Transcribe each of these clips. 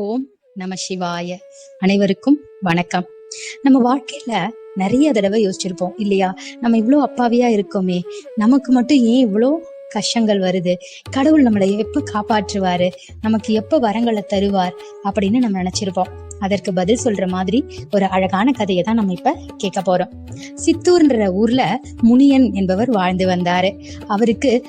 ஓம் நம சிவாய. அனைவருக்கும் வணக்கம். நம்ம வாழ்க்கையில நிறைய தடவை யோசிச்சிருப்போம் இல்லையா? நம்ம இவ்வளோ அப்பாவியா இருக்கோமே நமக்கு மட்டும் ஏன் இவ்வளோ கஷ்டங்கள் வருது? கடவுள் நம்மளை எப்ப காப்பாற்றுவாரு? நமக்கு எப்ப வரங்களை தருவார்? அப்படின்னு நம்ம நினைச்சிருப்போம். அதற்கு பதில் சொல்ற மாதிரி ஒரு அழகான கதையை தான் நம்ம இப்ப கேட்க போறோம். சித்தூர்ன்ற ஊர்ல முனியன் என்பவர் வாழ்ந்து வந்தாரு. அவருக்கு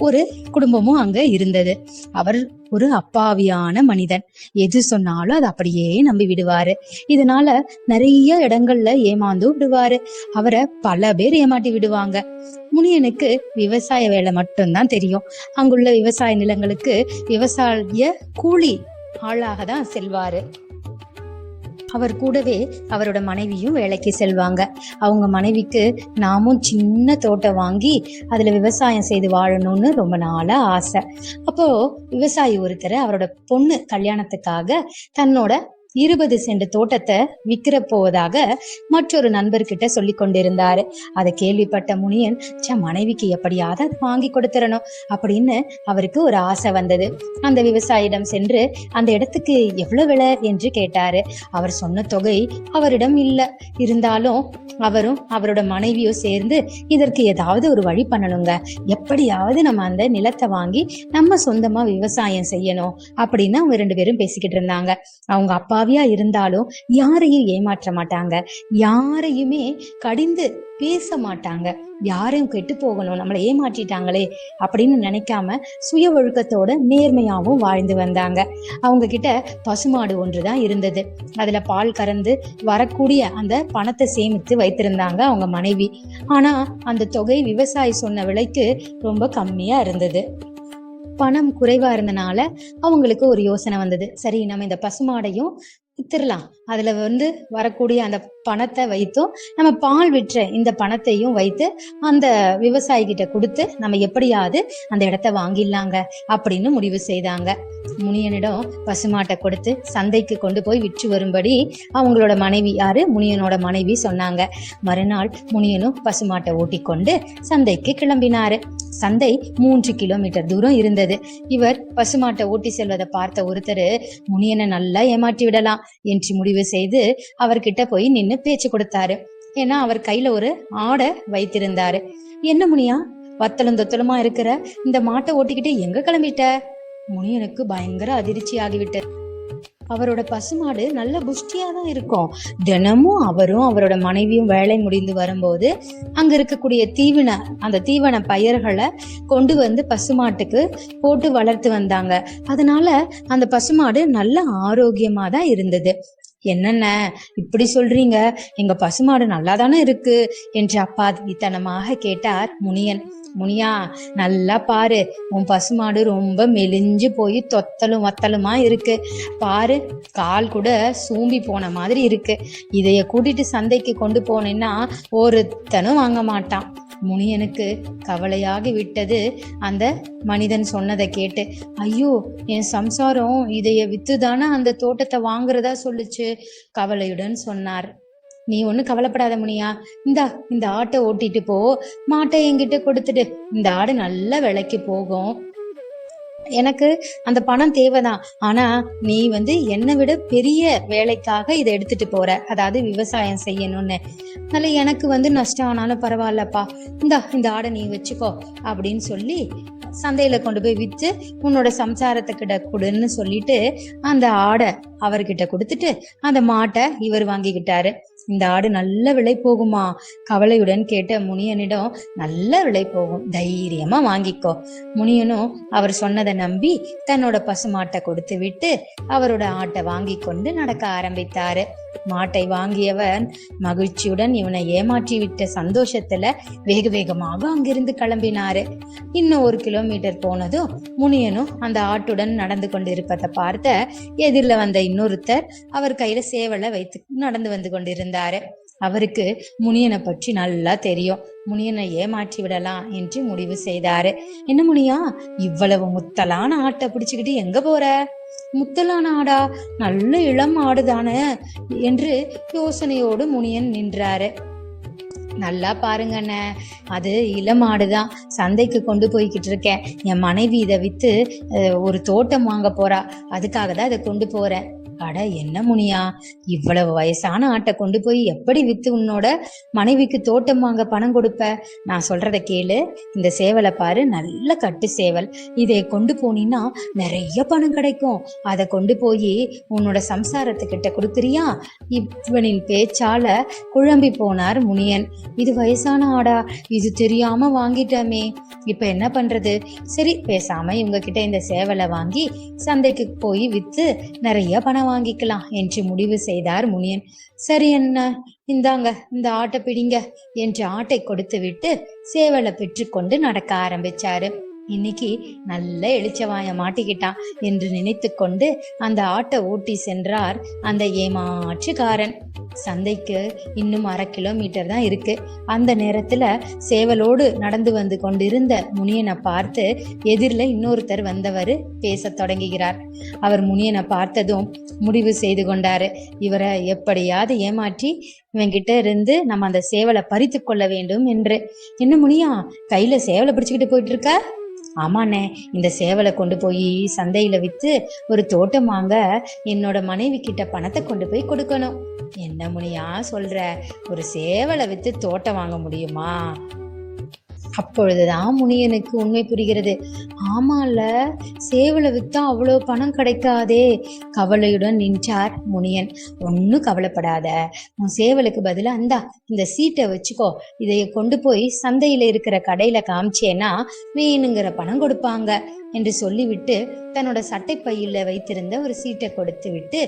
ஒரு குடும்பமும் அங்க இருந்தது. அவர் ஒரு அப்பாவியான மனிதன். எது சொன்னாலும் அதை அப்படியே நம்பி விடுவாரு. இதனால நிறைய இடங்கள்ல ஏமாந்து விடுவாரு. அவரை பல பேர் ஏமாட்டி விடுவாங்க. முனியனுக்கு விவசாய வேலை மட்டும்தான் தெரியும். அங்குள்ள விவசாய நிலங்களுக்கு விவசாய கூலி ஆளாக தான் செல்வாரு. அவர் கூடவே அவரோட மனைவியும் வேலைக்கு செல்வாங்க. அவங்க மனைவிக்கு நாமும் சின்ன தோட்டம் வாங்கி அதுல விவசாயம் செய்து வாழணும்னு ரொம்ப நாளா ஆசை. அப்போ விவசாயி ஒருத்தர் அவரோட பொண்ணு கல்யாணத்துக்காக தன்னோட இருபது சென்ட் தோட்டத்தை விக்கிற போவதாக மற்றொரு நண்பர்கிட்ட சொல்லி கொண்டிருந்தாரு. அதை கேள்விப்பட்ட முனியன் ச மனைவிக்கு எப்படியாவது அதை வாங்கி கொடுத்துடணும் அப்படின்னு அவருக்கு ஒரு ஆசை வந்தது. அந்த விவசாயிடம் சென்று அந்த இடத்துக்கு எவ்வளவு விலை? என்று கேட்டாரு. அவர் சொன்ன தொகை அவரிடம் இல்ல. இருந்தாலும் அவரும் அவரோட மனைவியும் சேர்ந்து இதற்கு ஏதாவது ஒரு வழி பண்ணணுங்க. எப்படியாவது நம்ம அந்த நிலத்தை வாங்கி நம்ம சொந்தமா விவசாயம் செய்யணும் அப்படின்னு அவங்க ரெண்டு பேரும் பேசிக்கிட்டு இருந்தாங்க. அவங்க அப்பா பாவியா இருந்தாலும் யாரையும் ஏமாற்ற மாட்டாங்க. யாரையுமே கடிந்து பேச மாட்டாங்க. யாரையும் கெட்டு போகணும் நம்மளை ஏமாற்றிட்டாங்களே அப்படின்னு நினைக்காம சுய ஒழுக்கத்தோட நேர்மையாவும் வாழ்ந்து வந்தாங்க. அவங்க கிட்ட பசுமாடு ஒன்றுதான் இருந்தது. அதுல பால் கறந்து வரக்கூடிய அந்த பணத்தை சேமித்து வைத்திருந்தாங்க அவங்க மனைவி. ஆனா அந்த தொகை விவசாயி சொன்ன விலைக்கு ரொம்ப கம்மியா இருந்தது. பணம் குறைவா இருந்தனால அவங்களுக்கு ஒரு யோசனை வந்தது. சரி நம்ம இந்த பசுமாடையும் வித்துடலாம். அதுல வந்து வரக்கூடிய அந்த பணத்தை வைத்தும் நம்ம பால் விற்ற இந்த பணத்தையும் வைத்து அந்த விவசாயிகிட்ட கொடுத்து நம்ம எப்படியாவது அந்த இடத்த வாங்கிடலாங்க அப்படின்னு முடிவு செய்தாங்க. முனியனிடம் பசுமாட்டை கொடுத்து சந்தைக்கு கொண்டு போய் விற்று வரும்படி அவங்களோட மனைவி யாரு? முனியனோட மனைவி சொன்னாங்க. மறுநாள் முனியனும் பசுமாட்டை ஓட்டிக்கொண்டு சந்தைக்கு கிளம்பினாரு. சந்தை மூன்று கிலோமீட்டர் தூரம் இருந்தது. இவர் பசுமாட்டை ஓட்டி செல்வதை பார்த்த ஒருத்தர் முனியனை நல்லா ஏமாற்றி விடலாம் என்று முடிவு செய்து அவர்கிட்ட போய் நின்னு பேச்சு கொடுத்தாரு. ஏன்னா அவர் கையில ஒரு ஆடை வைத்திருந்தாரு. என்ன முனியா வத்தலும் தொத்தலுமா இருக்கிற? இந்த மாட்டை ஓட்டிக்கிட்டு எங்க கிளம்பிட்ட? முனியனுக்கு பயங்கர அதிர்ச்சி ஆகிவிட்டது அவரோட பசுமாடு நல்ல புஷ்டியா தான் இருக்கும். தினமும் அவரும் அவரோட மனைவியும் வேலை முடிந்து வரும்போது அங்க இருக்கக்கூடிய தீவன அந்த தீவன பயிர்களை கொண்டு வந்து பசுமாட்டுக்கு போட்டு வளர்த்து வந்தாங்க. அதனால அந்த பசுமாடு நல்ல ஆரோக்கியமா தான் இருந்தது. என்னென்ன? இப்படி சொல்றீங்க. எங்க பசுமாடு நல்லா தானே இருக்கு என்று அப்பாவித்தனமாக கேட்டார் முனியன். முனியா நல்லா பாரு. உன் பசுமாடு ரொம்ப மெலிஞ்சு போய் தொத்தலும் வத்தலுமா இருக்கு. பாரு கால் கூட சூம்பி போன மாதிரி இருக்கு. இதைய கூட்டிட்டு சந்தைக்கு கொண்டு போனேன்னா ஒருத்தனும் வாங்க மாட்டான். முனியனுக்கு கவலையாகி விட்டது. அந்த மனிதன் சொன்னதை கேட்டு ஐயோ என் சம்சாரம் இதைய வித்து தானே அந்த தோட்டத்தை வாங்குறதா சொல்லுச்சு? கவலையுடன் சொன்னார். நீ ஒன்றும் கவலைப்படாத முனியா. இந்தா இந்த ஆட்டை ஓட்டிட்டு போ. மாட்டை என்கிட்ட கொடுத்துடு. இந்த ஆடு நல்ல விலைக்கு போகும். எனக்கு அந்த பணம் தேவைதான். ஆனா நீ வந்து என்னை விட பெரிய வேலைக்காக இதை எடுத்துட்டு போற. அதாவது விவசாயம் செய்யணும்னு. அதனால எனக்கு வந்து நஷ்டம் ஆனாலும் பரவாயில்லப்பா. இந்தா இந்த ஆடை நீ வச்சுக்கோ அப்படின்னு சொல்லி சந்தையில கொண்டு போய் விற்று உன்னோட சம்சாரத்துக்கிட்ட கொடுன்னு சொல்லிட்டு அந்த ஆடை அவர்கிட்ட கொடுத்துட்டு அந்த மாட்டை இவர் வாங்கிக்கிட்டாரு. இந்த ஆடு நல்ல விலை போகுமா? கவலையுடன் கேட்ட முனியனிடம் நல்ல விலை போகும். தைரியமா வாங்கிக்கோ. முனியனும் அவர் சொன்னதை நம்பி தன்னோட பசுமாட்டை கொடுத்து விட்டு அவரோட ஆட்டை வாங்கி கொண்டு நடக்க ஆரம்பித்தாரு. மாட்டை வாங்கியவன் மகிழ்ச்சியுடன் இவனை ஏமாற்றி விட்ட சந்தோஷத்துல வேக வேகமாக அங்கிருந்து கிளம்பினாரு. இன்னும் ஒரு கிலோமீட்டர் போனதும் முனியனும் அந்த ஆட்டுடன் நடந்து கொண்டிருப்பதை பார்த்த எதிரில் வந்த இன்னொருத்தர் அவர் கையில சேவலை வைத்து நடந்து வந்து கொண்டிருந்தாரு. அவருக்கு முனியனை பற்றி நல்லா தெரியும். முனியனை ஏமாற்றி விடலாம் என்று முடிவு செய்தாரு. என்ன முனியா இவ்வளவு முத்தலான ஆட்டை பிடிச்சுக்கிட்டு எங்க போற? முத்தலான ஆடா நல்ல இளம் ஆடுதானே என்று யோசனையோடு முனியன் நின்றாரு. நல்லா பாருங்கண்ண அது இளமாடு தான் சந்தைக்கு கொண்டு போய்கிட்டு இருக்கேன். என் மனைவி இதை வித்து ஒரு தோட்டம் வாங்க போறா. அதுக்காக தான் இதை கொண்டு போறேன். அட என்ன முனியா? இவ்வளவு வயசான ஆட்டை கொண்டு போய் எப்படி வித்து உன்னோட மனைவிக்கு தோட்டம் வாங்க பணம் கொடுப்ப? நான் சொல்றத கேளு. இந்த சேவலை பாரு நல்ல கட்டு சேவல். இதை கொண்டு போனீன்னா நிறைய பணம் கிடைக்கும். அதை கொண்டு போய் உன்னோட சம்சாரத்துக்கிட்ட கொடுக்குறியா? இவனின் பேச்சால குழம்பி போனார் முனியன். இது வயசான ஆடா. இது தெரியாம வாங்கிட்டோமே. இப்ப என்ன பண்றது? சரி பேசாம இவங்க கிட்ட இந்த சேவலை வாங்கி சந்தைக்கு போய் வித்து நிறைய பணம் வாங்கிக்கலாம் என்று முடிவு செய்தார் முனியன். சரி என்ன இந்தாங்க இந்த ஆட்டை பிடிங்க என்று ஆட்டை கொடுத்து விட்டு சேவலை பெற்றுக்கொண்டு நடக்க ஆரம்பிச்சாரு. இன்னைக்கு நல்ல எழுச்சவாய மாட்டிக்கிட்டான் என்று நினைத்து கொண்டு அந்த ஆட்டை ஓட்டி சென்றார் அந்த ஏமாற்றுக்காரன். சந்தைக்கு இன்னும் அரை கிலோமீட்டர் தான் இருக்கு. அந்த நேரத்துல சேவலோடு நடந்து வந்து கொண்டிருந்த முனியனை பார்த்து எதிரில் இன்னொருத்தர் வந்தவர் பேசத் தொடங்குகிறார். அவர் முனியனை பார்த்ததும் முடிவு செய்து கொண்டாரு. இவரை எப்படியாவது ஏமாற்றி இவன்கிட்ட இருந்து நம்ம அந்த சேவலை பறித்து கொள்ள வேண்டும் என்று. என்ன முனியா கையில சேவலை பிடிச்சுக்கிட்டு போயிட்டு இருக்க? ஆமாண்ணே இந்த சேவலை கொண்டு போய் சந்தையில வித்து ஒரு தோட்டம் வாங்க என்னோட மனைவி கிட்ட பணத்தை கொண்டு போய் கொடுக்கணும். என்ன முனியா சொல்ற? ஒரு சேவலை வித்து தோட்டம் வாங்க முடியுமா? அப்பொழுதுதான் முனியனுக்கு உண்மை புரிகிறது. ஆமால சேவலை வித்தா அவ்வளோ பணம் கிடைக்காதே. கவலையுடன் நின்றார் முனியன். ஒன்றும் கவலைப்படாத. உன் சேவலுக்கு பதிலா அந்தா இந்த சீட்டை வச்சுக்கோ. இதை கொண்டு போய் சந்தையில இருக்கிற கடையில காமிச்சேன்னா வேணுங்கிற பணம் கொடுப்பாங்க என்று சொல்லிவிட்டு தன்னோட சட்டை பையில வைத்திருந்த ஒரு சீட்டை கொடுத்து விட்டு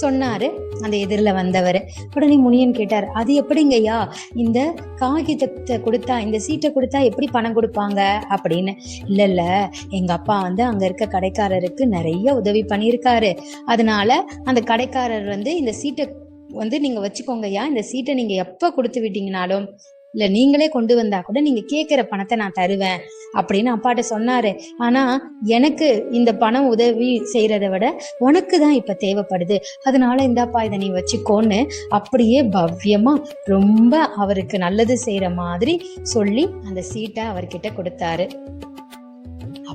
சொன்னாரு. அந்த எதிரில் வந்தவர். உடனே முனியன் கேட்டார் அது எப்படிங்கய்யா? இந்த காகிதத்தை கொடுத்தா இந்த சீட்டை கொடுத்தா எப்படி பணம் கொடுப்பாங்க? அப்படின்னு. இல்லை இல்லை. எங்கள் அப்பா வந்து அங்கே இருக்க கடைக்காரருக்கு நிறைய உதவி பண்ணியிருக்காரு. அதனால அந்த கடைக்காரர் வந்து இந்த சீட்டை வந்து நீங்க வச்சுக்கோங்கய்யா. இந்த சீட்டை நீங்க எப்ப கொடுத்து விட்டீங்கனாலும் இல்ல நீங்களே கொண்டு வந்தா கூட நீங்க கேட்கிற பணத்தை நான் தருவேன் அப்படின்னு அப்பாட்ட சொன்னாரு. ஆனா எனக்கு இந்த பணம் உதவி செய்யறதை விட உனக்கு தான் இப்ப தேவைப்படுது. அதனால இந்தாப்பா இதை நீ வச்சுக்கோன்னு அப்படியே பவ்யமா ரொம்ப அவருக்கு நல்லது செய்யற மாதிரி சொல்லி அந்த சீட்டை அவர்கிட்ட கொடுத்தாரு.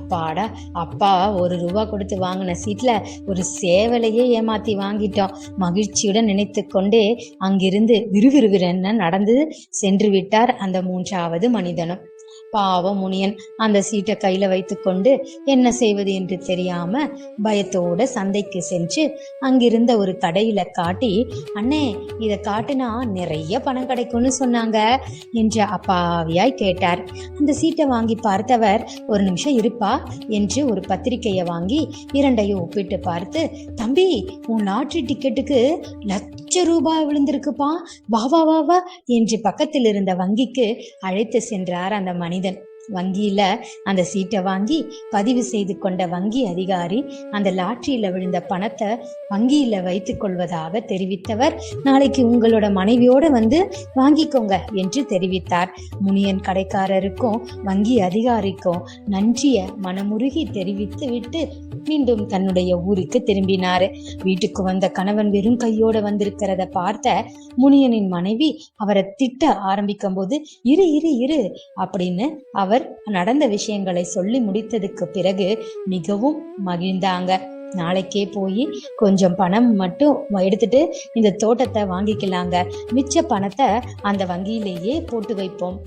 அப்பாடா அப்பா ஒரு ரூபா கொடுத்து வாங்கின சீட்ல ஒரு சேவலையே ஏமாத்தி வாங்கிட்டோம். மகிழ்ச்சியுடன் நினைத்து கொண்டே அங்கிருந்து விறுவிறுவிறென நடந்து சென்று விட்டார் அந்த மூன்றாவது மனிதனும். பாவம் முனியன் அந்த சீட்டை கையில வைத்துக்கொண்டு என்ன செய்வது என்று தெரியாம பயத்தோட சந்தைக்கு சென்று அங்கிருந்த ஒரு கடையில காட்டி அண்ணே இத காட்டினா நிறைய பணம் கிடைக்கும்னு சொன்னாங்க என்று அப்பாவியாய் கேட்டார். அந்த சீட்டை வாங்கி பார்த்தவர் ஒரு நிமிஷம் இருப்பா என்று ஒரு பத்திரிக்கையை வாங்கி இரண்டையும் ஒப்பிட்டு பார்த்து தம்பி உன் லாட்ரி டிக்கெட்டுக்கு லட்ச ரூபாய் விழுந்திருக்குப்பா வா வா வா வா என்று பக்கத்தில் இருந்த வங்கிக்கு அழைத்து சென்றார் அந்த மனிதன் மனிதன் வங்கியில அந்த சீட்டை வாங்கி பதிவு செய்து கொண்ட வங்கி அதிகாரி அந்த லாட்டரியில விழுந்த பணத்தை வங்கியில வைத்துக் கொள்வதாக தெரிவித்தவர். நாளைக்கு உங்களோட மனைவியோட வந்து வாங்கிக்கோங்க என்று தெரிவித்தார். முனியன் கடைக்காரருக்கும் வங்கி அதிகாரிக்கும் நன்றிய மனமுருகி தெரிவித்து விட்டு மீண்டும் தன்னுடைய ஊருக்கு திரும்பினார். வீட்டுக்கு வந்த கணவன் வெறும் கையோட வந்திருக்கிறத பார்த்த முனியனின் மனைவி அவரை திட்ட ஆரம்பிக்கும் போது இரு இரு இரு அப்படின்னு அவர் நடந்த விஷயங்களை சொல்லி முடித்ததுக்கு பிறகு மிகவும் மகிழ்ந்தாங்க. நாளைக்கே போய் கொஞ்சம் பணம் மட்டும் எடுத்துட்டு இந்த தோட்டத்தை வாங்கிக்கலாங்க. மிச்ச பணத்தை அந்த வங்கியிலேயே போட்டு வைப்போம்.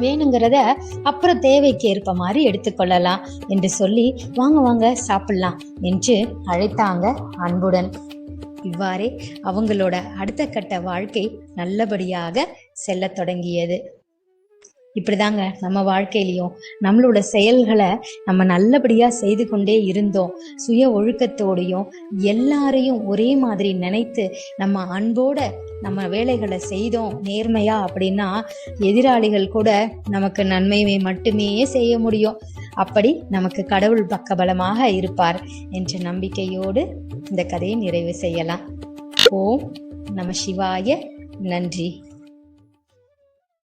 வேணுங்கிறத அப்புறம் தேவைக்கு ஏற்ப மாதிரி எடுத்துக்கொள்ளலாம் என்று சொல்லி வாங்க வாங்க சாப்பிடலாம் என்று அழைத்தாங்க அன்புடன். இவ்வாறே அவங்களோட அடுத்த கட்ட வாழ்க்கை நல்லபடியாக செல்லத் தொடங்கியது. இப்படிதாங்க நம்ம வாழ்க்கையிலையும் நம்மளோட செயல்களை நம்ம நல்லபடியா செய்து கொண்டே இருந்தோம். சுய ஒழுக்கத்தோடையும் எல்லாரையும் ஒரே மாதிரி நினைத்து நம்ம அன்போட நம்ம வேலைகளை செய்தோம். நேர்மையா அப்படின்னா எதிராளிகள் கூட நமக்கு நன்மையை மட்டுமே செய்ய முடியும். அப்படி நமக்கு கடவுள் பக்கபலமாக இருப்பார் என்ற நம்பிக்கையோடு இந்த கதையை நிறைவு செய்யலாம். ஓம் நம சிவாய. நன்றி.